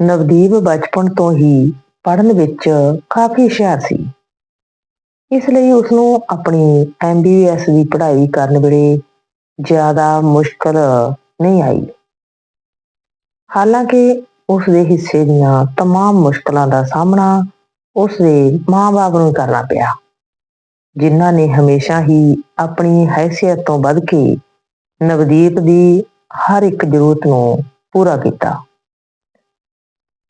ਨਵਦੀਪ ਬਚਪਨ ਤੋਂ ਹੀ ਪੜ੍ਹਨ ਵਿੱਚ ਕਾਫੀ ਹੁਸ਼ਿਆਰ ਸੀ ਇਸ ਲਈ ਉਸ ਨੂੰ ਆਪਣੀ ਐਮਬੀਬੀਐਸ ਦੀ ਪੜ੍ਹਾਈ ਕਰਨ ਵੇਲੇ ਜ਼ਿਆਦਾ ਮੁਸ਼ਕਲ ਨਹੀਂ ਆਈ ਹਾਲਾਂਕਿ ਉਸ ਦੇ ਹਿੱਸੇ ਦੀਆਂ तमाम ਮੁਸ਼ਕਲਾਂ ਦਾ ਸਾਹਮਣਾ ਉਸ ਦੇ ਮਾਂ-ਬਾਪ ਨੂੰ ਕਰਨਾ ਪਿਆ ਜਿਨ੍ਹਾਂ ਨੇ ਹਮੇਸ਼ਾ ਹੀ ਆਪਣੀ ਹੈਸੀਅਤ ਤੋਂ ਵੱਧ ਕੇ ਨਵਦੀਪ ਦੀ ਹਰ ਇੱਕ ਜ਼ਰੂਰਤ ਨੂੰ ਪੂਰਾ ਕੀਤਾ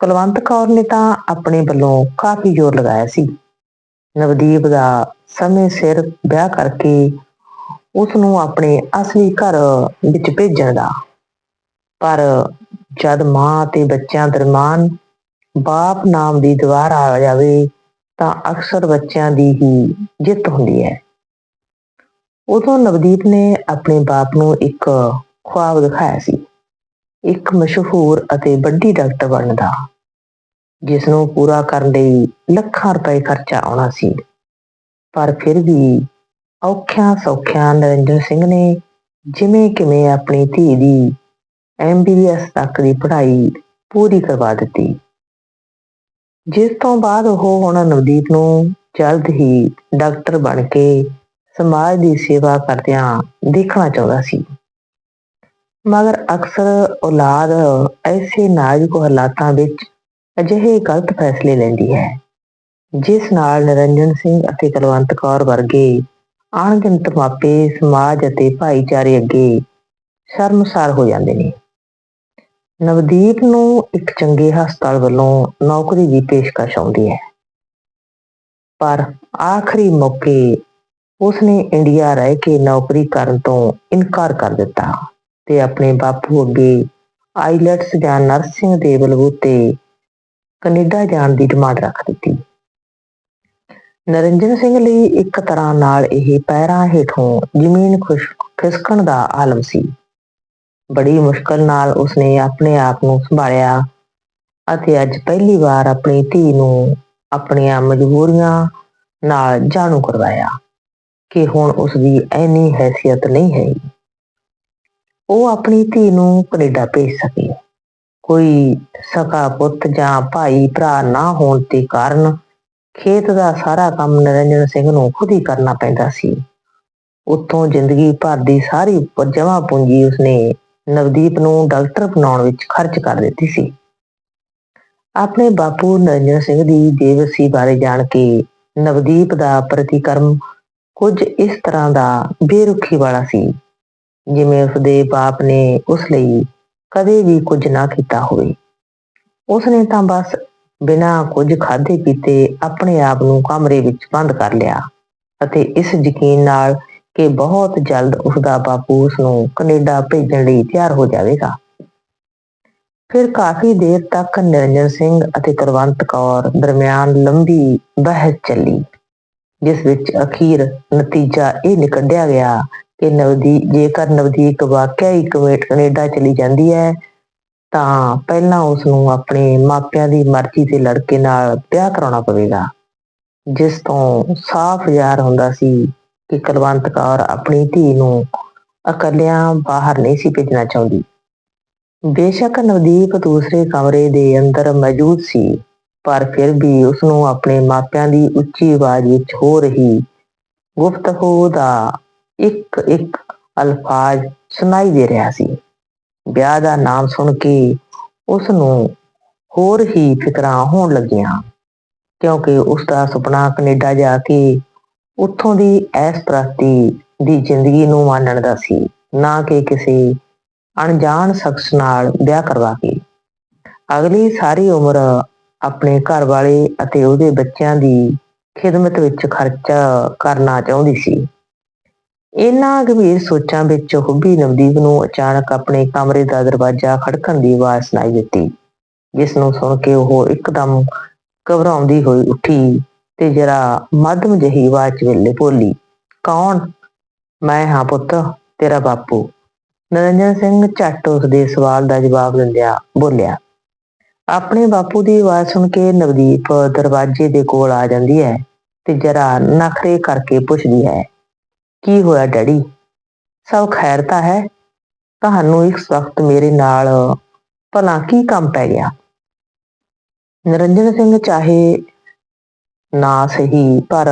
ਕੁਲਵੰਤ ਕੌਰ ਨੇ ਤਾਂ ਆਪਣੇ ਵੱਲੋਂ ਕਾਫੀ ਜ਼ੋਰ ਲਗਾਇਆ ਸੀ। ਨਵਦੀਪ ਦਾ ਸਮੇਂ ਸਿਰ ਵਿਆਹ ਕਰਕੇ ਉਸ ਨੂੰ ਆਪਣੇ ਅਸਲੀ ਘਰ ਵਿੱਚ ਭੇਜਣ ਦਾ। ਪਰ ਜਦ ਮਾਂ ਤੇ ਬੱਚਿਆਂ ਦਰਮਾਨ ਬਾਪ ਨਾਮ ਦੀ ਦੀਵਾਰ ਆ ਜਾਵੇ, ਤਾਂ ਅਕਸਰ ਬੱਚਿਆਂ ਦੀ ਹੀ ਜਿੱਤ ਹੁੰਦੀ ਹੈ। ਉਦੋਂ ਨਵਦੀਪ ਨੇ ਆਪਣੇ ਬਾਪ ਨੂੰ ਇੱਕ ਖੁਆਬ ਦਿਖਾਇਆ ਸੀ। ਇੱਕ ਮਸ਼ਹੂਰ ਅਤੇ ਵੱਡੀ ਡਾਕਟਰ ਬਣਨ ਦਾ। ਜਿਸ ਨੂੰ ਪੂਰਾ ਕਰਨ ਲਈ ਲੱਖਾਂ ਰੁਪਏ ਖਰਚਾ ਆਉਣਾ ਸੀ। ਪਰ ਫਿਰ ਵੀ ਔਖਿਆਂ ਸੌਖਿਆਂ ਨਰਿੰਦਰ ਸਿੰਘ ਨੇ ਜਿਵੇਂ ਕਿਵੇਂ ਆਪਣੀ ਧੀ ਦੀ ਐਮਬੀਬੀਐਸ ਤੱਕ ਦੀ ਪੜ੍ਹਾਈ ਪੂਰੀ ਕਰਵਾ ਦਿੱਤੀ। ਜਿਸ ਤੋਂ ਬਾਅਦ ਉਹ ਹੁਣ ਨਵਦੀਪ ਨੂੰ ਜਲਦ ਹੀ ਡਾਕਟਰ ਬਣ ਕੇ ਸਮਾਜ ਦੀ ਸੇਵਾ ਕਰਦਿਆਂ ਦੇਖਣਾ ਚਾਹੁੰਦਾ ਸੀ। ਮਗਰ ਅਕਸਰ ਔਲਾਦ ਐਸੇ ਨਾਜ਼ੁਕ ਹਾਲਾਤਾਂ ਵਿੱਚ ਅਜਿਹੇ ਗਲਤ ਫੈਸਲੇ ਲੈਂਦੀ ਹੈ, ਜਿਸ ਨਾਲ ਨਰਿੰਦਰ ਸਿੰਘ ਅਤੇ ਕੁਲਵੰਤ ਕੌਰ ਵਰਗੇ ਅਣਗਿਣਤ ਮਾਪੇ, ਸਮਾਜ ਅਤੇ ਭਾਈਚਾਰੇ ਅੱਗੇ ਸ਼ਰਮਸਾਰ ਹੋ ਜਾਂਦੇ ਨੇ। ਨਵਦੀਪ ਨੂੰ ਇੱਕ ਚੰਗੇ ਹਸਪਤਾਲ ਵੱਲੋਂ ਨੌਕਰੀ ਦੀ ਪੇਸ਼ਕਸ਼ ਆਉਂਦੀ ਹੈ। ਪਰ ਆਖਰੀ ਮੌਕੇ ਉਸਨੇ ਇੰਡੀਆ ਰਹਿ ਕੇ ਨੌਕਰੀ ਕਰਨ ਤੋਂ ਇਨਕਾਰ ਕਰ ਦਿੱਤਾ ਤੇ ਆਪਣੇ ਬਾਪੂ ਅੱਗੇ ਆਈਲੈਟਸ ਜਾਂ ਨਰਸਿੰਗ ਦੇ ਬਲਬੂਤੇ ਕੈਨੇਡਾ ਜਾਣ ਦੀ ਡਿਮਾਂਡ ਰੱਖ ਦਿੱਤੀ। ਨਰਿੰਦਰ ਸਿੰਘ ਲਈ ਇੱਕ ਤਰ੍ਹਾਂ ਨਾਲ ਇਹ ਪੈਰਾਂ ਹੇਠੋਂ ਜ਼ਮੀਨ ਖੁਸ਼ ਖਿਸਕਣ ਦਾ ਆਲਮ ਸੀ। ਬੜੀ ਮੁਸ਼ਕਲ ਨਾਲ ਉਸਨੇ ਆਪਣੇ ਆਪ ਨੂੰ ਸੰਭਾਲਿਆ ਅਤੇ ਅੱਜ ਪਹਿਲੀ ਵਾਰ ਆਪਣੀ ਧੀ ਨੂੰ ਆਪਣੀਆਂ ਮਜਬੂਰੀਆਂ ਨਾਲ ਜਾਣੂ ਕਰਵਾਇਆ ਕਿ ਹੁਣ ਉਸ ਦੀ ਐਨੀ ਹੈਸੀਅਤ ਨਹੀਂ ਹੈ ਉਹ ਆਪਣੀ ਧੀ ਨੂੰ ਕੈਨੇਡਾ ਭੇਜ ਸਕੇ। ਕੋਈ ਸਕਾ ਪੁੱਤ ਜਾਂ ਭਾਈ ਭਰਾ ਨਾ ਹੋਣ ਦੇ ਕਾਰਨ ਖੇਤ ਦਾ ਸਾਰਾ ਕੰਮ ਨਰਿੰਦਰ ਸਿੰਘ ਨੂੰ ਖੁਦ ਹੀ ਕਰਨਾ ਪੈਂਦਾ ਸੀ। ਉੱਥੋਂ ਜ਼ਿੰਦਗੀ ਭਰ ਦੀ ਸਾਰੀ ਜਮਾ ਪੂੰਜੀ ਉਸਨੇ ਨਵਦੀਪ ਨੂੰ ਡਾਕਟਰ ਬਣਾਉਣ ਵਿੱਚ ਖਰਚ ਕਰ ਦਿੱਤੀ ਸੀ। ਆਪਣੇ ਬਾਪੂ ਨਰਿੰਦਰ ਸਿੰਘ ਦੀ ਦੇਵਸੀ ਬਾਰੇ ਜਾਣ ਕੇ ਨਵਦੀਪ ਦਾ ਪ੍ਰਤੀਕਰਮ ਕੁਝ ਇਸ ਤਰ੍ਹਾਂ ਦਾ ਬੇਰੁਖੀ ਵਾਲਾ ਸੀ, ਜਿਵੇਂ ਉਸਦੇ ਬਾਪ ਨੇ ਉਸ ਲਈ ਕਦੇ ਵੀ ਕੁਝ ਨਾ ਕੀਤਾ ਹੋਵੇ। ਉਸਨੇ ਤਾਂ ਬਸ ਬਿਨਾਂ ਕੁਝ ਖਾਧੇ ਪੀਤੇ ਆਪਣੇ ਆਪ ਨੂੰ ਕਮਰੇ ਵਿੱਚ ਬੰਦ ਕਰ ਲਿਆ ਅਤੇ ਇਸ ਯਕੀਨ ਨਾਲ ਕਿ ਬਹੁਤ ਜਲਦ ਉਸਦਾ ਬਾਪੂ ਉਸ ਨੂੰ ਕੈਨੇਡਾ ਭੇਜਣ ਲਈ ਤਿਆਰ ਹੋ ਜਾਵੇਗਾ। ਫਿਰ ਕਾਫੀ ਦੇਰ ਤੱਕ ਨਿਰੰਜਨ ਸਿੰਘ ਅਤੇ ਕੁਲਵੰਤ ਕੌਰ ਦਰਮਿਆਨ ਲੰਬੀ ਬਹਿਸ ਚੱਲੀ, ਜਿਸ ਵਿੱਚ ਅਖੀਰ ਨਤੀਜਾ ਇਹ ਨਿਕਲਿਆ ਗਿਆ ਕਿ ਨਵਦੀ ਜੇਕਰ ਨਵਦੀਪ ਵਾਕਿਆ ਹੀ ਕੁਵੈਤ ਕੈਨੇਡਾ ਚਲੀ ਜਾਂਦੀ ਹੈ, ਤਾਂ ਪਹਿਲਾਂ ਉਸ ਨੂੰ ਆਪਣੇ ਮਾਪਿਆਂ ਦੀ ਮਰਜ਼ੀ ਤੇ ਲੜਕੇ ਨਾਲ ਵਿਆਹ ਕਰਾਉਣਾ ਪਵੇਗਾ। ਜਿਸ ਤੋਂ ਸਾਫ਼ ਜ਼ਾਹਰ ਹੁੰਦਾ ਸੀ ਕਿ ਕੁਲਵੰਤ ਕੌਰ ਆਪਣੀ ਧੀ ਨੂੰ ਇਕੱਲਿਆਂ ਬਾਹਰ ਨਹੀਂ ਸੀ ਭੇਜਣਾ ਚਾਹੁੰਦੀ। ਬੇਸ਼ੱਕ ਨਵਦੀਪ ਦੂਸਰੇ ਕਮਰੇ ਦੇ ਅੰਦਰ ਮੌਜੂਦ ਸੀ, ਪਰ ਫਿਰ ਵੀ ਉਸ ਨੂੰ ਆਪਣੇ ਮਾਪਿਆਂ ਦੀ ਉੱਚੀ ਆਵਾਜ਼ ਵਿੱਚ ਹੋ ਰਹੀ ਗੁਫ਼ਤਗੂ ਦਾ ਇੱਕ ਇੱਕ ਅਲਫਾਜ਼ ਸੁਣਾਈ ਦੇ ਰਿਹਾ ਸੀ। ਵਿਆਹ ਦਾ ਨਾਮ ਸੁਣ ਕੇ ਉਸ ਨੂੰ ਹੋਰ ਹੀ ਫਿਕਰਾਂ ਹੋਣ ਲੱਗੀਆਂ, ਕਿਉਂਕਿ ਉਸ ਦਾ ਸੁਪਨਾ ਕੈਨੇਡਾ ਜਾ ਕੇ ਉੱਥੋਂ ਦੀ ਐਸ ਪ੍ਰਸਤੀ ਦੀ ਜ਼ਿੰਦਗੀ ਨੂੰ ਮਾਣਨ ਦਾ ਸੀ, ਨਾ ਕਿ ਕਿਸੇ ਅਣਜਾਣ ਸ਼ਖਸ ਨਾਲ ਵਿਆਹ ਕਰਵਾ ਕੇ। ਅਗਲੀ ਸਾਰੀ ਉਮਰ ਆਪਣੇ ਘਰ ਵਾਲੇ ਅਤੇ ਉਹਦੇ ਬੱਚਿਆਂ ਦੀ ਖਿਦਮਤ ਵਿੱਚ ਖਰਚਾ ਕਰਨਾ ਚਾਹੁੰਦੀ ਸੀ। ਇਹਨਾਂ ਗੰਭੀਰ ਸੋਚਾਂ ਵਿੱਚ ਹੁੱਬੀ ਨਵਦੀਪ ਨੂੰ ਅਚਾਨਕ ਆਪਣੇ ਕਮਰੇ ਦਾ ਦਰਵਾਜ਼ਾ ਖੜਕਣ ਦੀ ਆਵਾਜ਼ ਸੁਣਾਈ ਦਿੱਤੀ, ਜਿਸ ਨੂੰ ਸੁਣ ਕੇ ਉਹ ਇੱਕਦਮ ਘਬਰਾਉਂਦੀ ਹੋਈ ਉੱਠੀ ਤੇ ਜਰਾ ਮੱਧਮ ਜਿਹੀ ਆਵਾਜ਼ ਵਿੱਚ ਬੋਲੀ, ਕੌਣ? ਮੈਂ ਹਾਂ ਪੁੱਤ, ਤੇਰਾ ਬਾਪੂ। ਨਰਿੰਦਰ ਸਿੰਘ ਝੱਟ ਉਸ ਦੇ ਸਵਾਲ ਦਾ ਜਵਾਬ ਦਿੰਦਿਆਂ ਬੋਲਿਆ, ਆਪਣੇ ਬਾਪੂ ਦੀ ਆਵਾਜ਼ ਸੁਣ ਕੇ ਨਵਦੀਪ ਦਰਵਾਜ਼ੇ ਦੇ ਕੋਲ ਆ ਜਾਂਦੀ ਹੈ ਤੇ ਜਰਾ ਨਖਰੇ ਕਰਕੇ ਪੁੱਛਦੀ ਹੈ ਕੀ ਹੋਇਆ ਡੈਡੀ? ਸਭ ਖੈਰ ਤਾਂ ਹੈ। ਤੁਹਾਨੂੰ ਇੱਕ ਵਕਤ ਮੇਰੇ ਨਾਲ ਭਲਾ ਕੀ ਕੰਮ ਪੈ ਗਿਆ? ਨਿਰੰਜਨ ਸਿੰਘ ਚਾਹੇ ਨਾ ਸਹੀ, ਪਰ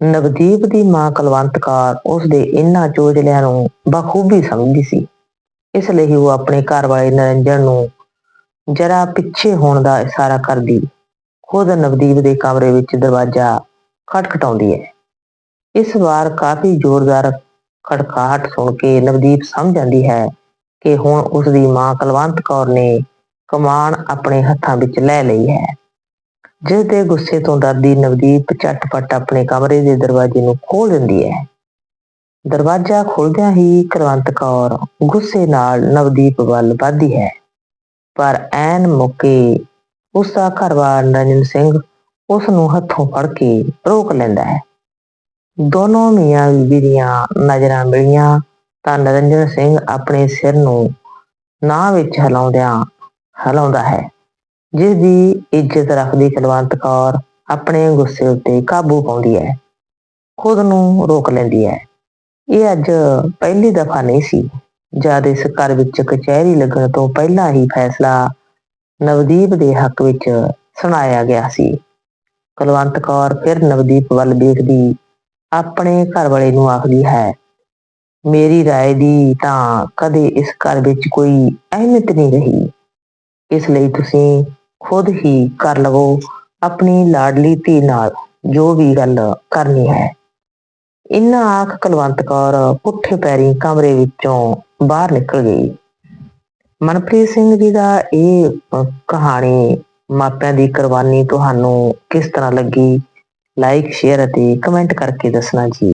ਨਵਦੀਪ ਦੀ ਮਾਂ ਕੁਲਵੰਤ ਕੌਰ ਉਸ ਦੇ ਇਹਨਾਂ ਚੋਜਲਿਆਂ ਨੂੰ ਬਖੂਬੀ ਸਮਝਦੀ ਸੀ। ਇਸ ਲਈ ਉਹ ਆਪਣੇ ਘਰ ਵਾਲੇ ਨਰਿੰਦਰ ਨੂੰ ਜਰਾ ਪਿੱਛੇ ਹੋਣ ਦਾ ਇਸ਼ਾਰਾ ਕਰਦੀ। ਖੁਦ ਨਵਦੀਪ ਦੇ ਕਮਰੇ ਵਿੱਚ ਦਰਵਾਜ਼ਾ ਖਟਖਟਾਉਂਦੀ ਹੈ। ਇਸ ਵਾਰ ਕਾਫੀ ਜ਼ੋਰਦਾਰ ਖੜਕਾਹਟ ਸੁਣ ਕੇ ਨਵਦੀਪ ਸਮਝ ਜਾਂਦੀ ਹੈ ਕਿ ਹੁਣ ਉਸ ਦੀ ਮਾਂ ਕੁਲਵੰਤ ਕੌਰ ਨੇ ਕਮਾਨ ਆਪਣੇ ਹੱਥਾਂ ਵਿੱਚ ਲੈ ਲਈ ਹੈ। ਜਿਸ ਦੇ ਗੁੱਸੇ ਤੋਂ ਡਰਦੀ ਨਵਦੀਪ ਝਟਪਟ ਆਪਣੇ ਕਮਰੇ ਦੇ ਦਰਵਾਜ਼ੇ ਨੂੰ ਖੋਲ ਦਿੰਦੀ ਹੈ। ਦਰਵਾਜ਼ਾ ਖੋਲਦਿਆਂ ਹੀ ਕੁਲਵੰਤ ਕੌਰ ਗੁੱਸੇ ਨਾਲ ਨਵਦੀਪ ਵੱਲ ਵੱਧਦੀ ਹੈ। ਪਰ ਐਨ ਮੌਕੇ ਉਸ ਦਾ ਘਰਵਾਲਾ ਨਰਿੰਦਰ ਸਿੰਘ ਉਸ ਨੂੰ ਹੱਥੋਂ ਫੜ ਕੇ ਰੋਕ ਲੈਂਦਾ ਹੈ। ਦੋਨੋਂ ਮੀਆਂ ਬੀਬੀ ਦੀਆਂ ਨਜ਼ਰਾਂ ਮਿਲੀਆਂ ਤਾਂ ਨਰਿੰਦਰ ਸਿੰਘ ਆਪਣੇ ਸਿਰ ਨੂੰ ਨਾ ਵਿੱਚ ਹਿਲਾਉਂਦਿਆਂ ਹਿਲਾਉਂਦਾ ਹੈ ਜਿਸ ਦੀ ਇੱਜ਼ਤ ਰੱਖਦੀ ਕੁਲਵੰਤ ਕੌਰ ਆਪਣੇ ਗੁੱਸੇ ਉੱਤੇ ਕਾਬੂ ਪਾਉਂਦੀ ਹੈ, ਖੁਦ ਨੂੰ ਰੋਕ ਲੈਂਦੀ ਹੈ। ਇਹ ਅੱਜ ਪਹਿਲੀ ਦਫਾ ਨਹੀਂ ਸੀ, ਜਦ ਇਸ ਘਰ ਵਿੱਚ ਕਚਹਿਰੀ ਲੱਗਣ ਤੋਂ ਪਹਿਲਾਂ ਹੀ ਫੈਸਲਾ ਨਵਦੀਪ ਦੇ ਹੱਕ ਵਿੱਚ ਸੁਣਾਇਆ ਗਿਆ ਸੀ। ਕੁਲਵੰਤ ਕੌਰ ਫਿਰ ਨਵਦੀਪ ਵੱਲ ਵੇਖਦੀ ਆਪਣੇ ਘਰ ਵਾਲੇ ਨੂੰ ਆਖਦੀ ਹੈ ਮੇਰੀ رائے ਦੀ ਤਾਂ ਕਦੇ ਇਸ ਘਰ ਵਿੱਚ ਕੋਈ ਅਹਿਮੀਅਤ ਨਹੀਂ ਰਹੀ ਇਸ ਲਈ ਤੁਸੀਂ ਖੁਦ ਹੀ ਕਰ ਲਵੋ ਆਪਣੀ ਲਾਡਲੀ ਧੀ ਨਾਲ ਜੋ ਵੀ ਗੱਲ ਕਰਨੀ ਹੈ ਇਨ੍ਹਾਂ ਆਖ ਕੁਲਵੰਤ ਕੌਰ ਪੁੱਠੇ ਪੈਰੀ ਕਮਰੇ ਵਿੱਚੋਂ ਬਾਹਰ ਨਿਕਲ ਗਈ ਮਨਪ੍ਰੀਤ ਸਿੰਘ ਜੀ ਦਾ ਇਹ ਅ, ਕਹਾਣੀ ਮਾਪਿਆਂ ਦੀ ਕੁਰਬਾਨੀ ਤੁਹਾਨੂੰ ਕਿਸ ਤਰ੍ਹਾਂ ਲੱਗੀ ਲਾਈਕ ਸ਼ੇਅਰ ਅਤੇ ਕਮੈਂਟ ਕਰਕੇ ਦੱਸਣਾ ਜੀ।